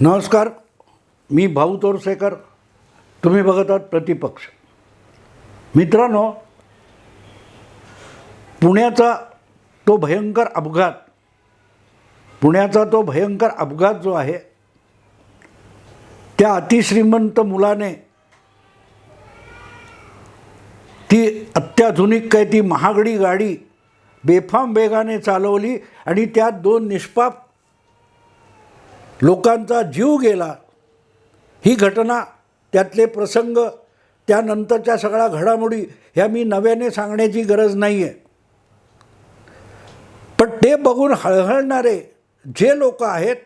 नमस्कार मी भाऊ तोरसेकर. तुम्ही बघत आहात प्रतिपक्ष. मित्रांनो पुण्याचा तो भयंकर अपघात पुण्याचा तो भयंकर अपघात जो आहे त्या अतिश्रीमंत मुलाने ती अत्याधुनिक काय ती महागडी गाडी बेफाम वेगाने चालवली आणि त्यात दोन निष्पाप लोकांचा जीव गेला. ही घटना त्यातले प्रसंग त्यानंतरच्या सगळ्या घडामोडी ह्या मी नव्याने सांगण्याची गरज नाही आहे पण ते बघून हळहळणारे जे लोक आहेत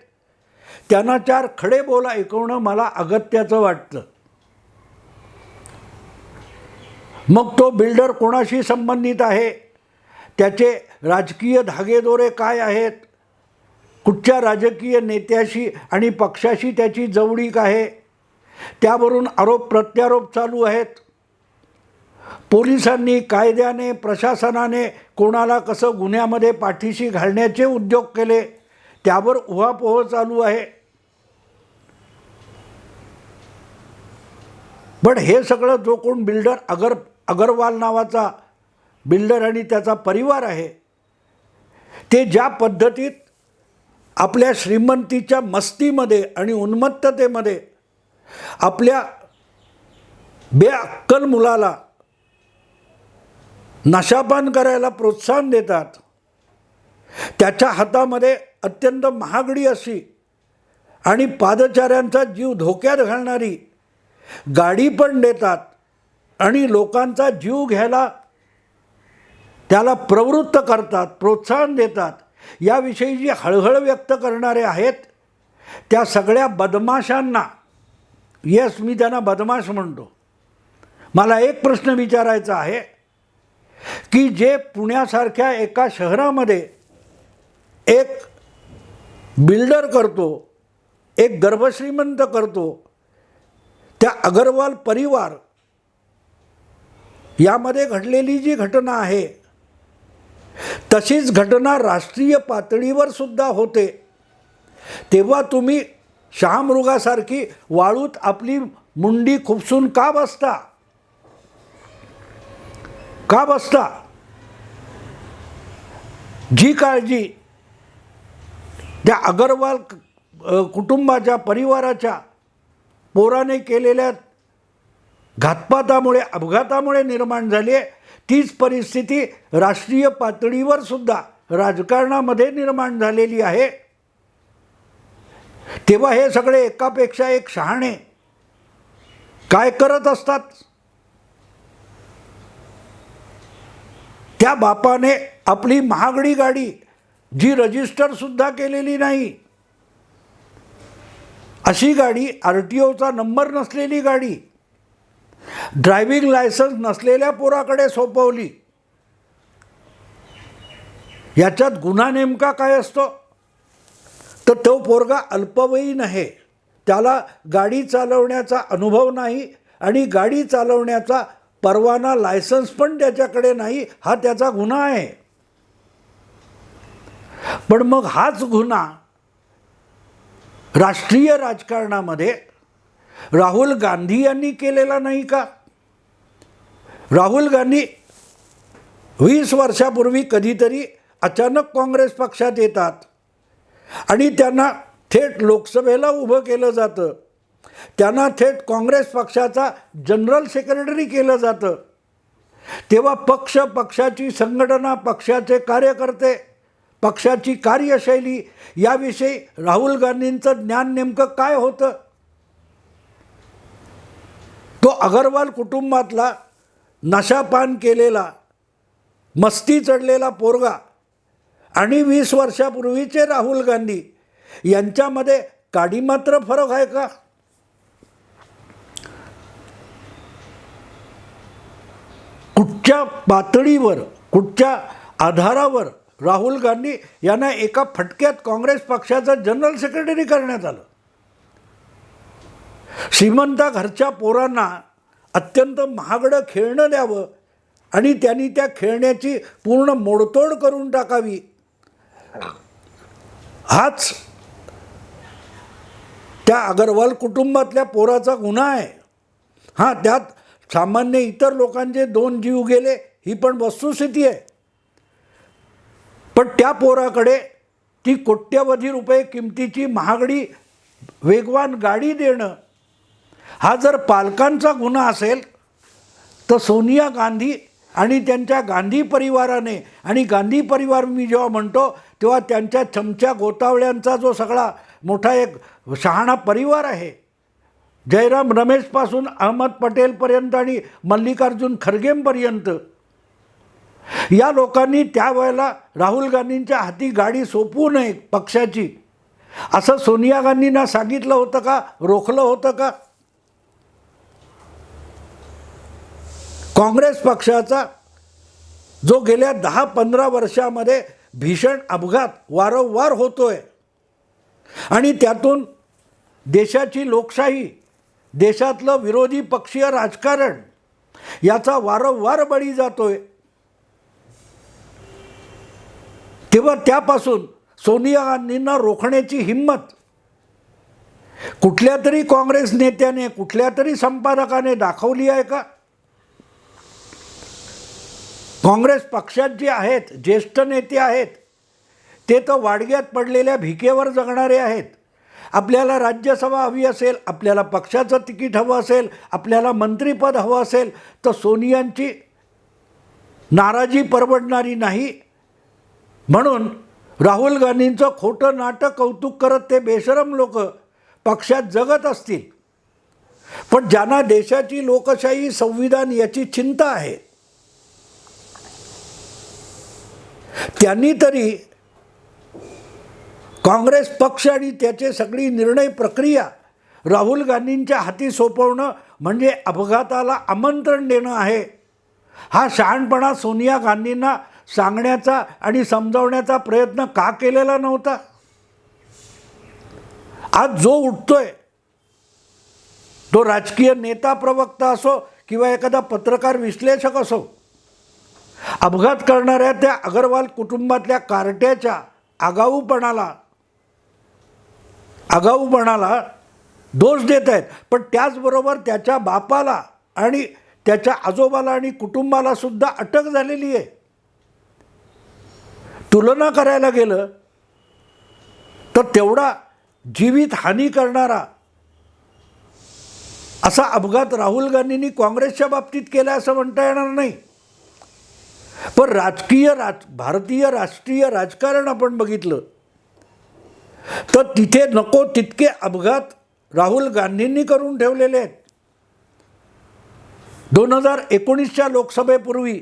त्यांना चार खडे बोल ऐकवणं मला अगत्याचं वाटतं. मग तो बिल्डर कोणाशी संबंधित आहे? त्याचे राजकीय धागेदोरे काय आहेत? कुठच्या राजकीय नेत्याशी आणि पक्षाशी त्याची जवळीक आहे? त्यावरून आरोप प्रत्यारोप चालू आहेत. पोलिसांनी कायद्याने प्रशासनाने कोणाला कसं गुन्ह्यामध्ये पाठीशी घालण्याचे उद्योग केले त्यावर उहापोह चालू आहे. पण हे सगळं जो कोण बिल्डर अगर अगरवाल नावाचा बिल्डर आणि त्याचा परिवार आहे ते ज्या पद्धतीत आपल्या श्रीमंतीच्या मस्तीमध्ये आणि उन्मत्ततेमध्ये आपल्या बेअक्कल मुलाला नशापान करायला प्रोत्साहन देतात. त्याच्या हातामध्ये अत्यंत महागडी अशी आणि पादचाऱ्यांचा जीव धोक्यात घालणारी गाडी पण देतात आणि लोकांचा जीव घ्यायला त्याला प्रवृत्त करतात प्रोत्साहन देतात. याविषयी जी हळहळ व्यक्त करणारे आहेत त्या सगळ्या बदमाशांना येस मी त्यांना बदमाश म्हणतो. मला एक प्रश्न विचारायचा आहे की जे पुण्यासारख्या एका शहरामध्ये एक बिल्डर करतो एक गर्भश्रीमंत करतो त्या अगरवाल परिवार यामध्ये घडलेली जी घटना आहे तशीच घटना राष्ट्रीय पातळीवर सुद्धा होते. तेव्हा तुम्ही शहामृगासारखी वाळूत आपली मुंडी खुपसून का बसता? का बसता? जी काळजी. त्या अगरवाल कुटुंबाच्या परिवाराच्या पोराने केलेल्या घातपातामुळे अपघातामुळे निर्माण झाली आहे. तीच परिस्थिती राष्ट्रीय पातळीवर सुद्धा राजकारणामध्ये निर्माण झालेली आहे. तेव्हा हे सगळे एकापेक्षा एक शहाणे काय करत असतात? त्या बापाने आपली महागडी गाडी जी रजिस्टर सुद्धा केलेली नाही अशी गाडी आर टी ओचा नंबर नसलेली गाडी ड्रायव्हिंग लायसन्स नसलेल्या पोराकडे सोपवली. याच्यात गुन्हा नेमका काय असतो? तर तो पोरगा अल्पवयीन आहे. त्याला गाडी चालवण्याचा अनुभव नाही आणि गाडी चालवण्याचा परवाना लायसन्स पण त्याच्याकडे नाही हा त्याचा गुन्हा आहे. पण मग हाच गुन्हा राष्ट्रीय राजकारणामध्ये राहुल गांधी यांनी केलेला नाही का? राहुल गांधी वीस वर्षापूर्वी कधीतरी अचानक काँग्रेस पक्षात येतात. आणि त्यांना थेट लोकसभेला उभं केलं जातं. त्यांना थेट काँग्रेस पक्षाचा जनरल सेक्रेटरी केलं जातं. तेव्हा पक्ष पक्षाची संघटना पक्षाचे कार्यकर्ते पक्षाची कार्यशैली याविषयी राहुल गांधींचं ज्ञान नेमकं काय होतं? तो अगरवाल कुटुंबातला नशापान केलेला मस्ती चढलेला पोरगा आणि वीस वर्षापूर्वीचे राहुल गांधी यांच्यामध्ये काडी मात्र फरक आहे का? कुठच्या पातळीवर कुठच्या आधारावर राहुल गांधी यांना एका फटक्यात काँग्रेस पक्षाचं जनरल सेक्रेटरी करण्यात आलं? श्रीमंता घरच्या पोरांना अत्यंत महागडं खेळणं द्यावं आणि त्यांनी त्या खेळण्याची पूर्ण मोडतोड करून टाकावी. हाच त्या अगरवाल कुटुंबातल्या पोराचा गुन्हा आहे. हां त्यात सामान्य इतर लोकांचे दोन जीव गेले ही पण वस्तुस्थिती आहे. पण त्या पोराकडे ती कोट्यवधी रुपये किमतीची महागडी वेगवान गाडी देणं हा जर पालकांचा गुन्हा असेल तर सोनिया गांधी आणि त्यांच्या गांधी परिवाराने आणि गांधी परिवार मी जेव्हा म्हणतो तेव्हा त्यांच्या चमच्या गोतावळ्यांचा जो सगळा मोठा एक शहाणा परिवार आहे. जयराम रमेशपासून अहमद पटेलपर्यंत आणि मल्लिकार्जुन खरगेंपर्यंत या लोकांनी त्यावेळेला राहुल गांधींच्या हाती गाडी सोपवू नये पक्षाची. असं सोनिया गांधींना सांगितलं होतं का? रोखलं होतं का? काँग्रेस पक्षाचा जो गेल्या दहा पंधरा वर्षामध्ये भीषण अपघात वारंवार होतोय आणि त्यातून देशाची लोकशाही देशातलं विरोधी पक्षीय राजकारण याचा वारंवार बळी जातोय. तेव्हा त्यापासून सोनिया गांधींना रोखण्याची हिंमत कुठल्या तरी काँग्रेस नेत्याने कुठल्या तरी संपादकाने दाखवली आहे का? काँग्रेस पक्षात जे आहेत ज्येष्ठ नेते आहेत ते तर वाडग्यात पडलेल्या भिकेवर जगणारे आहेत. आपल्याला राज्यसभा हवी असेल आपल्याला पक्षाचं तिकीट हवं असेल आपल्याला मंत्रिपद हवं असेल तर सोनियांची नाराजी परवडणारी नाही. म्हणून राहुल गांधींचं खोटं नाटक कौतुक करत ते बेशरम लोक पक्षात जगत असतील. पण ज्यांना देशाची लोकशाही संविधान याची चिंता आहे त्यांनी तरी काँग्रेस पक्ष आणि त्याचे सगळी निर्णय प्रक्रिया राहुल गांधींच्या हाती सोपवणं म्हणजे अपघाताला आमंत्रण देणं आहे. हा शहाणपणा सोनिया गांधींना सांगण्याचा आणि समजावण्याचा प्रयत्न का केलेला नव्हता? आज जो उठतोय तो राजकीय नेता प्रवक्ता असो किंवा एखादा पत्रकार विश्लेषक असो अपघात करणाऱ्या त्या अगरवाल कुटुंबातल्या कार्ट्याच्या आगाऊपणाला आगाऊपणाला दोष देत आहेत. पण त्याचबरोबर त्याच्या बापाला आणि त्याच्या आजोबाला आणि कुटुंबाला सुद्धा अटक झालेली आहे. तुलना करायला गेलं तर तेवढा जीवित हानी करणारा असा अपघात राहुल गांधींनी काँग्रेसच्या बाबतीत केला असं म्हणता येणार नाही. पण राजकीय राज भारतीय राष्ट्रीय राजकारण आपण बघितलं तर तिथे नको तितके अपघात राहुल गांधींनी करून ठेवलेले आहेत. दोन हजार एकोणीसच्या लोकसभेपूर्वी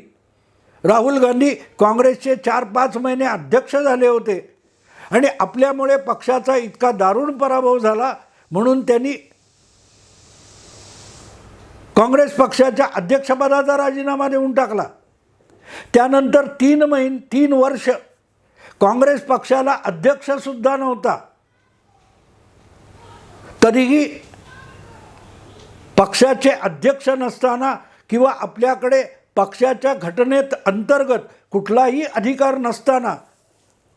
राहुल गांधी काँग्रेसचे चार पाच महिने अध्यक्ष झाले होते आणि आपल्यामुळे पक्षाचा इतका दारुण पराभव झाला म्हणून त्यांनी काँग्रेस पक्षाच्या अध्यक्षपदाचा राजीनामा देऊन टाकला. त्यानंतर तीन महिन तीन वर्ष काँग्रेस पक्षाला अध्यक्षसुद्धा नव्हता. तरीही पक्षाचे अध्यक्ष नसताना किंवा आपल्याकडे पक्षाच्या घटनेत अंतर्गत कुठलाही अधिकार नसताना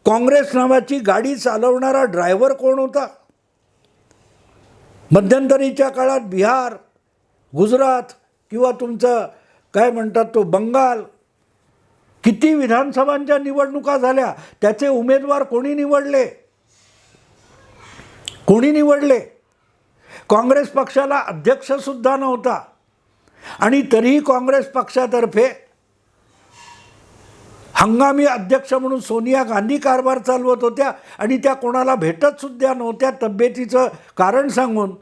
काँग्रेस नावाची गाडी चालवणारा ड्रायव्हर कोण होता? मध्यंतरीच्या काळात बिहार गुजरात किंवा तुमचं काय म्हणतात तो बंगाल किती विधानसभांच्या निवडणुका झाल्या त्याचे उमेदवार कोणी निवडले? कोणी निवडले? काँग्रेस पक्षाला अध्यक्षसुद्धा नव्हता. आणि तरीही काँग्रेस पक्षातर्फे हंगामी अध्यक्ष म्हणून सोनिया गांधी कारभार चालवत होत्या आणि त्या कोणाला भेटतसुद्धा नव्हत्या तब्येतीचं कारण सांगून.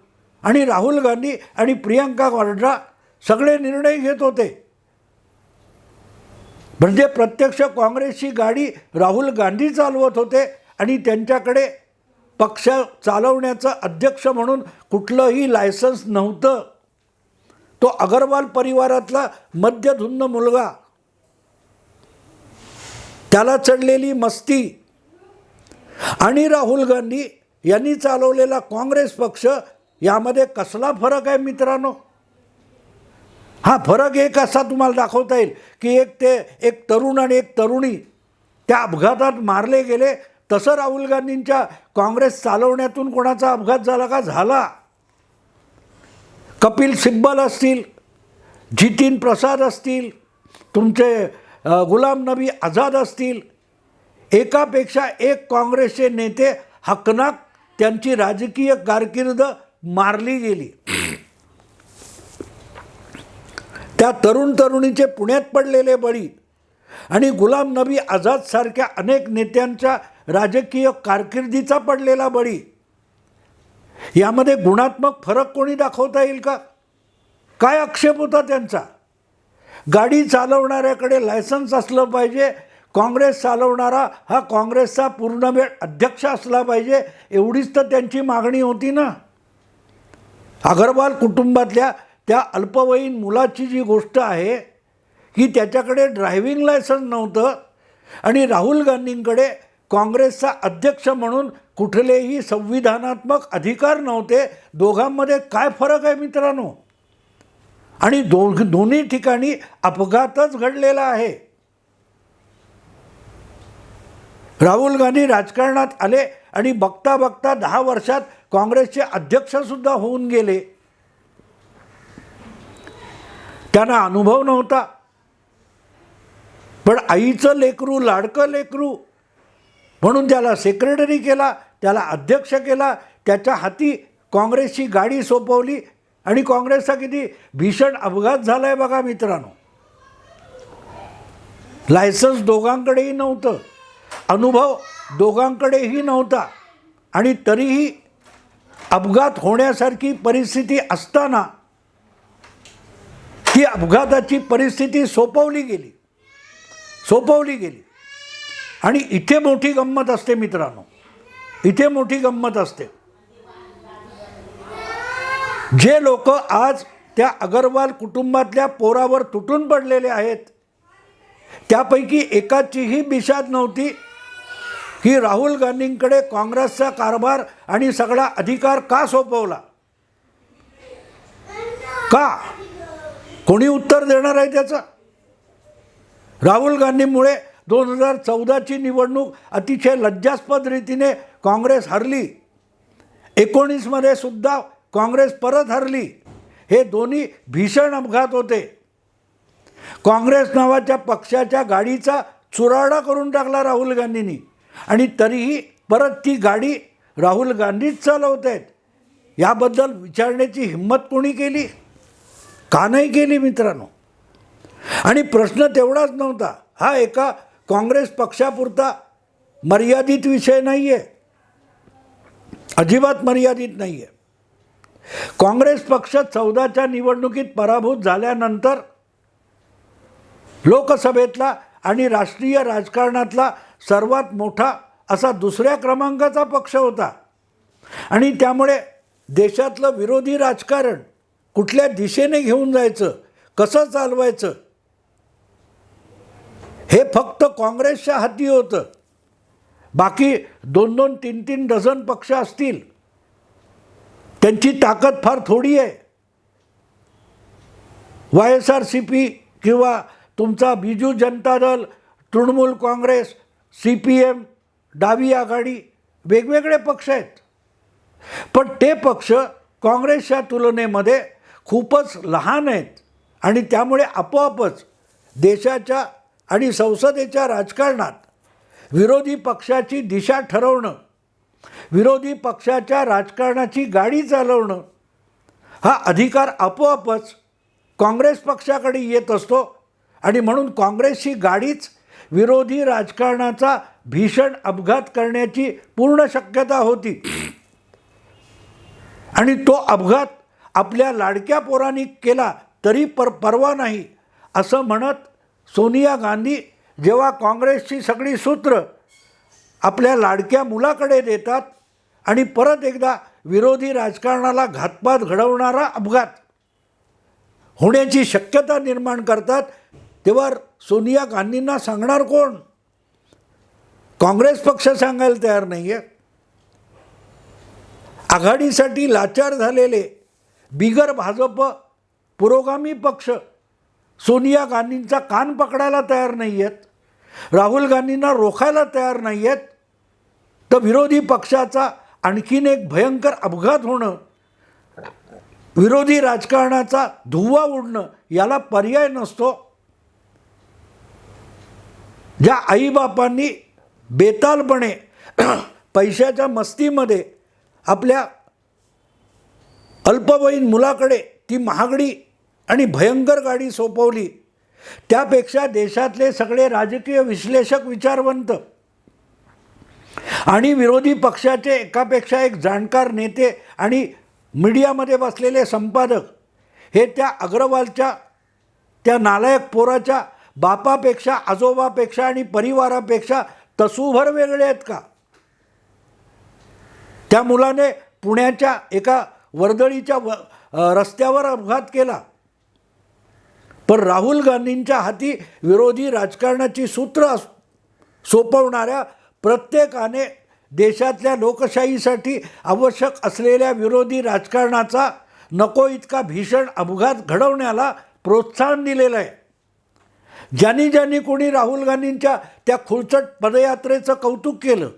आणि राहुल गांधी आणि प्रियंका वाड्रा सगळे निर्णय घेत होते. म्हणजे प्रत्यक्ष काँग्रेसची गाडी राहुल गांधी चालवत होते आणि त्यांच्याकडे पक्ष चालवण्याचं अध्यक्ष म्हणून कुठलंही लायसन्स नव्हतं. तो अगरवाल परिवारातला मध्यधुन्न मुलगा. त्याला चढलेली मस्ती. आणि राहुल गांधी यांनी चालवलेला काँग्रेस पक्ष यामध्ये कसला फरक आहे मित्रांनो? हा फरक एक असा तुम्हाला दाखवता येईल की एक ते एक तरुण आणि एक तरुणी त्या अपघातात मारले गेले. तसं राहुल गांधींच्या काँग्रेस चालवण्यातून कोणाचा अपघात झाला का? झाला. कपिल सिब्बल असतील जितीन प्रसाद असतील तुमचे गुलाम नबी आझाद असतील एकापेक्षा एक काँग्रेसचे नेते हकनाक त्यांची राजकीय कारकीर्द मारली गेली. या तरुण तरुणीचे पुण्यात पडलेले बळी आणि गुलाम नबी आझादसारख्या अनेक नेत्यांच्या राजकीय कारकिर्दीचा पडलेला बळी. यामध्ये गुणात्मक फरक कोणी दाखवता येईल का? काय आक्षेप होता त्यांचा? गाडी चालवणाऱ्याकडे लायसन्स असलं पाहिजे काँग्रेस चालवणारा हा काँग्रेसचा पूर्णवेळ अध्यक्ष असला पाहिजे एवढीच तर त्यांची मागणी होती ना? अगरवाल कुटुंबातल्या त्या अल्पवयीन मुलाची जी गोष्ट आहे की त्याच्याकडे ड्रायव्हिंग लायसन्स नव्हतं आणि राहुल गांधींकडे काँग्रेसचा अध्यक्ष म्हणून कुठलेही संविधानात्मक अधिकार नव्हते. दोघांमध्ये काय फरक आहे मित्रांनो? आणि दो दोन्ही ठिकाणी अपघातच घडलेला आहे. राहुल गांधी राजकारणात आले आणि बघता बघता दहा वर्षात काँग्रेसचे अध्यक्षसुद्धा होऊन गेले. त्यांना अनुभव नव्हता. पण आईचं लेकरू लाडकं लेकरू म्हणून त्याला सेक्रेटरी केला त्याला अध्यक्ष केला त्याच्या हाती काँग्रेसची गाडी सोपवली आणि काँग्रेसचा किती भीषण अपघात झाला आहे बघा मित्रांनो. लायसन्स दोघांकडेही नव्हतं. अनुभव दोघांकडेही नव्हता. आणि तरीही अपघात होण्यासारखी परिस्थिती असताना ती अपघाताची परिस्थिती सोपवली गेली. सोपवली गेली. आणि इथे मोठी गंमत असते मित्रांनो. इथे मोठी गंमत असते. जे लोक आज त्या अगरवाल कुटुंबातल्या पोरावर तुटून पडलेले आहेत त्यापैकी एकाचीही बिशाद नव्हती की राहुल गांधींकडे काँग्रेसचा कारभार आणि सगळा अधिकार का सोपवला? का? कोणी उत्तर देणार आहे त्याचं? राहुल गांधीमुळे दोन हजार चौदाची निवडणूक अतिशय लज्जास्पद रीतीने काँग्रेस हरली. एकोणीसमध्ये सुद्धा काँग्रेस परत हरली. हे दोन्ही भीषण अपघात होते. काँग्रेस नावाच्या पक्षाच्या गाडीचा चुराडा करून टाकला राहुल गांधींनी. आणि तरीही परत ती गाडी राहुल गांधीच चालवत आहेत याबद्दल विचारण्याची हिंमत कोणी केली? का नाही केली मित्रांनो? आणि प्रश्न तेवढाच नव्हता. हा एका काँग्रेस पक्षापुरता मर्यादित विषय नाही आहे अजिबात मर्यादित नाही आहे काँग्रेस पक्ष चौदाच्या निवडणुकीत पराभूत झाल्यानंतर लोकसभेतला आणि राष्ट्रीय राजकारणातला सर्वात मोठा असा दुसऱ्या क्रमांकाचा पक्ष होता. आणि त्यामुळे देशातलं विरोधी राजकारण कुठल्या दिशेने घेऊन जायचं? कसं चालवायचं? हे फक्त काँग्रेसच्या हाती होतं. बाकी दोन दोन तीन तीन डझन पक्ष असतील. त्यांची ताकद फार थोडी आहे. Y S R C P किंवा तुमचा Biju Janata Dal Trinamool Congress C P M डावी आघाडी वेगवेगळे पक्ष आहेत. पण ते पक्ष काँग्रेसच्या तुलनेमध्ये खूपच लहान आहेत. आणि त्यामुळे आपोआपच देशाच्या आणि संसदेच्या राजकारणात विरोधी पक्षाची दिशा ठरवणं विरोधी पक्षाच्या राजकारणाची गाडी चालवणं हा अधिकार आपोआपच काँग्रेस पक्षाकडे येत असतो. आणि म्हणून काँग्रेसची गाडीच विरोधी राजकारणाचा भीषण अपघात करण्याची पूर्ण शक्यता होती. आणि तो अपघात आपल्या लाडक्या पोरांनी केला तरी पर परवा नाही. असं म्हणत सोनिया गांधी जेव्हा काँग्रेसची सगळी सूत्र आपल्या लाडक्या मुलाकडे देतात आणि परत एकदा विरोधी राजकारणाला घातपात घडवणारा अपघात होण्याची शक्यता निर्माण करतात तेव्हा सोनिया गांधींना सांगणार कोण? काँग्रेस पक्ष सांगायला तयार नाही आहे आघाडीसाठी लाचार झालेले बिगर भाजप पुरोगामी पक्ष. सोनिया गांधींचा कान पकडायला तयार नाही आहेत राहुल गांधींना रोखायला तयार नाही आहेत तर विरोधी पक्षाचा आणखीन एक भयंकर अपघात होणं विरोधी राजकारणाचा धुव्वा उडणं याला पर्याय नसतो. ज्या आईबापांनी बेतालपणे पैशाच्या मस्तीमध्ये आपल्या अल्पवयीन मुलाकडे ती महागडी आणि भयंकर गाडी सोपवली. त्यापेक्षा देशातले सगळे राजकीय विश्लेषक विचारवंत. आणि विरोधी पक्षाचे एकापेक्षा एक जाणकार नेते आणि मीडियामध्ये बसलेले संपादक हे त्या अग्रवालच्या त्या नालायक पोराच्या बापापेक्षा आजोबापेक्षा आणि परिवारापेक्षा तसूभर वेगळे आहेत का? त्या मुलाने पुण्याच्या एका वर्दळीच्या व रस्त्यावर अपघात केला. पण राहुल गांधींच्या हाती विरोधी राजकारणाची सूत्र सोपवणाऱ्या प्रत्येकाने देशातल्या लोकशाहीसाठी आवश्यक असलेल्या विरोधी राजकारणाचा नको इतका भीषण अपघात घडवण्याला प्रोत्साहन दिलेलं आहे. ज्यांनी ज्यांनी कोणी राहुल गांधींच्या त्या खुळचट पदयात्रेचं कौतुक केलं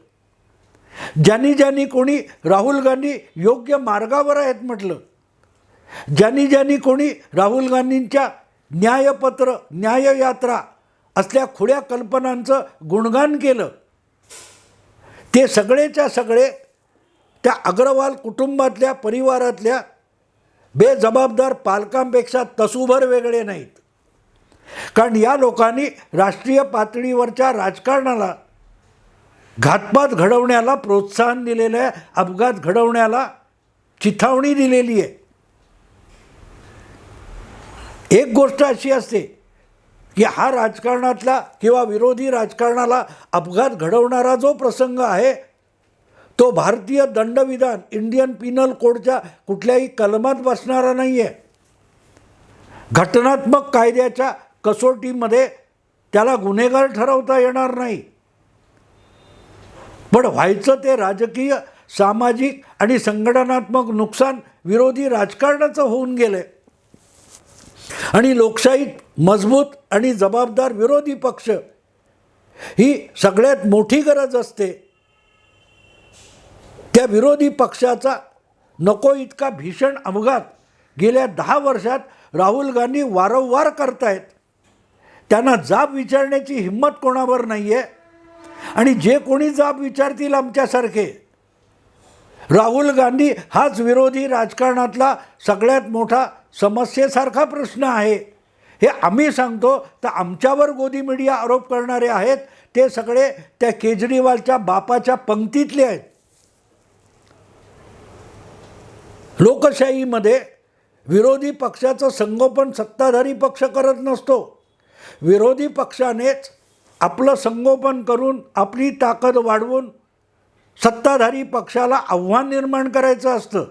ज्यांनी ज्यांनी कोणी राहुल गांधी योग्य मार्गावर आहेत म्हटलं ज्यांनी ज्यांनी कोणी राहुल गांधींच्या न्यायपत्र न्याययात्रा असल्या खुड्या कल्पनांचं गुणगान केलं ते सगळेच्या सगळे त्या अग्रवाल कुटुंबातल्या परिवारातल्या बेजबाबदार पालकांपेक्षा तसूभर वेगळे नाहीत. कारण या लोकांनी राष्ट्रीय पातळीवरच्या राजकारणाला घातपात घडवण्याला प्रोत्साहन दिलेलं आहे अपघात घडवण्याला चिथावणी दिलेली आहे. एक गोष्ट अशी असते की हा राजकारणातला किंवा विरोधी राजकारणाला अपघात घडवणारा जो प्रसंग आहे तो भारतीय दंडविधान इंडियन पिनल कोडच्या कुठल्याही कलमात बसणारा नाही आहे घटनात्मक कायद्याच्या कसोटीमध्ये त्याला गुन्हेगार ठरवता येणार नाही. पण व्हायचं ते राजकीय सामाजिक आणि संघटनात्मक नुकसान विरोधी राजकारणाचं होऊन गेलं आणि लोकशाहीत मजबूत आणि जबाबदार विरोधी पक्ष ही सगळ्यात मोठी गरज असते. त्या विरोधी पक्षाचा नको इतका भीषण अपघात गेल्या दहा वर्षात राहुल गांधी वारंवार करतायत. त्यांना जाब विचारण्याची हिंमत कोणावर नाही आहे आणि जे कोणी जाब विचारतील आमच्यासारखे राहुल गांधी हाच विरोधी राजकारणातला सगळ्यात मोठा समस्येसारखा प्रश्न आहे. हे आम्ही सांगतो तर आमच्यावर गोदी मीडिया आरोप करणारे आहेत ते सगळे त्या केजरीवालच्या बापाच्या पंक्तीतले आहेत. लोकशाहीमध्ये विरोधी पक्षाचं संगोपन सत्ताधारी पक्ष करत नसतो. विरोधी पक्षानेच आपलं संगोपन करून आपली ताकद वाढवून सत्ताधारी पक्षाला आव्हान निर्माण करायचं असतं.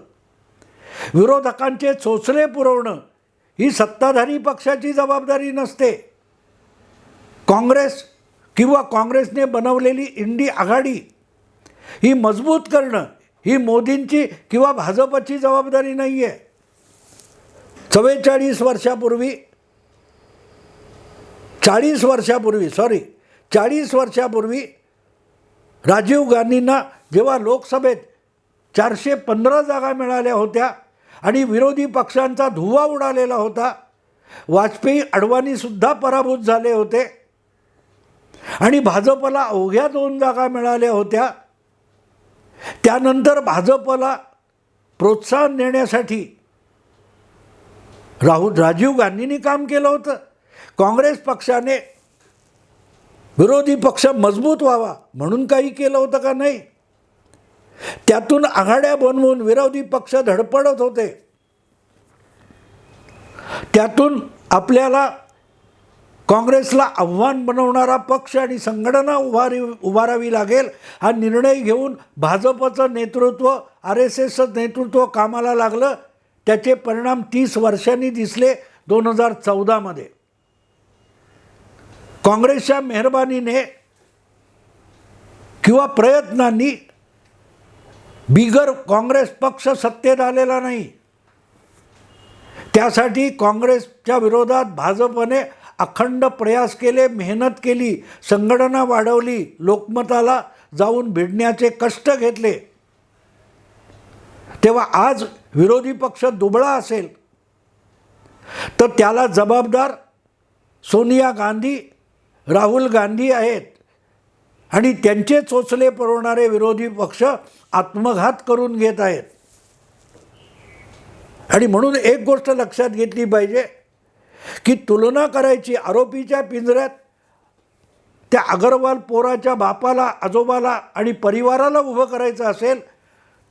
विरोधकांचे चोचले पुरवणं ही सत्ताधारी पक्षाची जबाबदारी नसते. काँग्रेस किंवा काँग्रेसने बनवलेली इंडी आघाडी ही मजबूत करणं ही मोदींची किंवा भाजपची जबाबदारी नाही आहे चव्वेचाळीस वर्षापूर्वी चाळीस वर्षापूर्वी सॉरी चाळीस वर्षापूर्वी राजीव गांधींना जेव्हा लोकसभेत चारशे पंधरा जागा मिळाल्या होत्या आणि विरोधी पक्षांचा धुव्वा उडालेला होता वाजपेयी अडवाणीसुद्धा पराभूत झाले होते आणि भाजपला अवघ्या दोन जागा मिळाल्या होत्या त्यानंतर भाजपला प्रोत्साहन देण्यासाठी राहुल राजीव गांधींनी काम केलं होतं. काँग्रेस पक्षाने विरोधी पक्ष मजबूत व्हावा म्हणून काही केलं होतं का नाही? त्यातून आघाड्या बनवून विरोधी पक्ष धडपडत होते. त्यातून आपल्याला काँग्रेसला आव्हान बनवणारा पक्ष आणि संघटना उभारी उभारावी लागेल हा निर्णय घेऊन भाजपचं नेतृत्व आर एस एसचं नेतृत्व कामाला लागलं. त्याचे परिणाम तीस वर्षांनी दिसले दोन हजार चौदामध्ये. काँग्रेसच्या मेहरबानीने किंवा प्रयत्नांनी बिगर काँग्रेस पक्ष सत्तेत आलेला नाही. त्यासाठी काँग्रेसच्या विरोधात भाजपने अखंड प्रयास केले मेहनत केली संघटना वाढवली लोकमताला जाऊन भिडण्याचे कष्ट घेतले. तेव्हा आज विरोधी पक्ष दुबळा असेल. तर त्याला जबाबदार सोनिया गांधी राहुल गांधी आहेत. आणि त्यांचे चोचले पुरवणारे विरोधी पक्ष आत्मघात करून घेत आहेत. आणि म्हणून एक गोष्ट लक्षात घेतली पाहिजे की तुलना करायची आरोपीच्या पिंजऱ्यात त्या अगरवाल पोराच्या बापाला आजोबाला आणि परिवाराला उभं करायचं असेल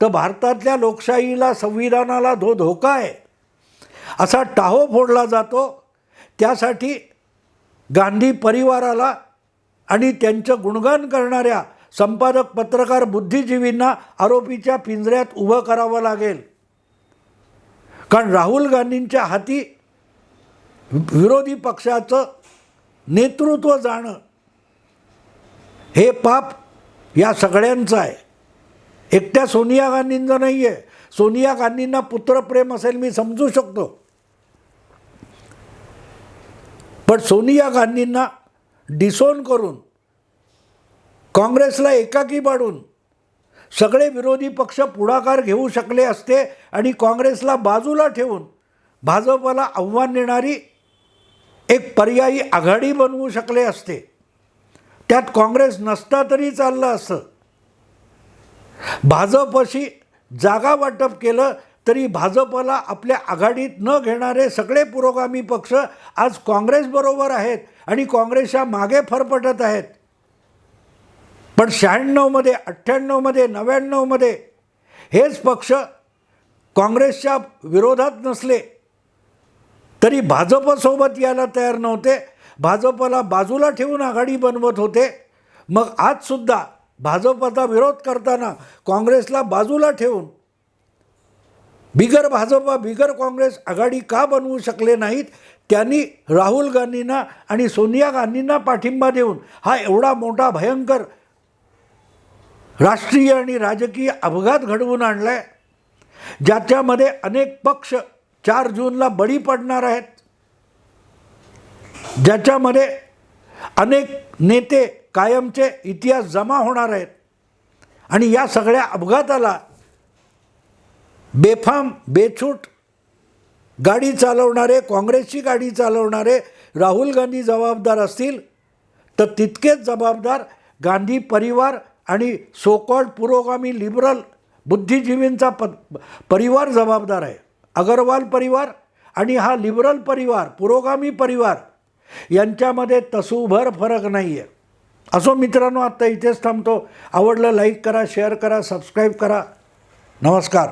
तर भारतातल्या लोकशाहीला संविधानाला धो धोका आहे. असा टाहो फोडला जातो त्यासाठी गांधी परिवाराला आणि त्यांचं गुणगान करणाऱ्या संपादक पत्रकार बुद्धिजीवींना आरोपीच्या पिंजऱ्यात उभं करावं लागेल. कारण राहुल गांधींच्या हाती विरोधी पक्षाचं नेतृत्व जाणं हे पाप या सगळ्यांचं आहे. एकट्या सोनिया गांधींचं नाही आहे सोनिया गांधींना पुत्रप्रेम असेल मी समजू शकतो. पण सोनिया गांधींना डिसोन करून काँग्रेसला एकाकी पाडून सगळे विरोधी पक्ष पुढाकार घेऊ शकले असते आणि काँग्रेसला बाजूला ठेवून भाजपला आव्हान देणारी एक पर्यायी आघाडी बनवू शकले असते. त्यात काँग्रेस नसता तरी चाललं असतं. भाजपशी जागा वाटप केलं तरी भाजपला आपल्या आघाडीत न घेणारे सगळे पुरोगामी पक्ष आज काँग्रेसबरोबर आहेत आणि काँग्रेसच्या मागे फरफटत आहेत. पण शहाण्णवमध्ये अठ्ठ्याण्णवमध्ये नव्याण्णवमध्ये हेच पक्ष काँग्रेसच्या विरोधात नसले तरी भाजपसोबत यायला तयार नव्हते. भाजपला बाजूला ठेवून आघाडी बनवत होते. मग आजसुद्धा भाजपचा विरोध करताना काँग्रेसला बाजूला ठेवून बिगर भाजपा बिगर काँग्रेस आघाडी का बनवू शकले नाहीत? त्यांनी राहुल गांधींना आणि सोनिया गांधींना पाठिंबा देऊन हा एवढा मोठा भयंकर राष्ट्रीय आणि राजकीय अपघात घडवून आणला आहे ज्याच्यामध्ये अनेक पक्ष चार जूनला बळी पडणार आहेत. ज्याच्यामध्ये अनेक नेते कायमचे इतिहास जमा होणार आहेत. आणि या सगळ्या अपघाताला बेफाम बेछूट गाडी चालवणारे काँग्रेसची गाडी चालवणारे राहुल गांधी जबाबदार असतील तर तितकेच जबाबदार गांधी परिवार आणि सोकॉल्ड पुरोगामी लिबरल बुद्धिजीवींचा प परिवार जबाबदार आहे. अगरवाल परिवार आणि हा लिबरल परिवार पुरोगामी परिवार यांच्यामध्ये तसूभर फरक नाही आहे असो मित्रांनो आत्ता इथेच थांबतो. आवडलं लाईक करा शेअर करा सबस्क्राईब करा. नमस्कार.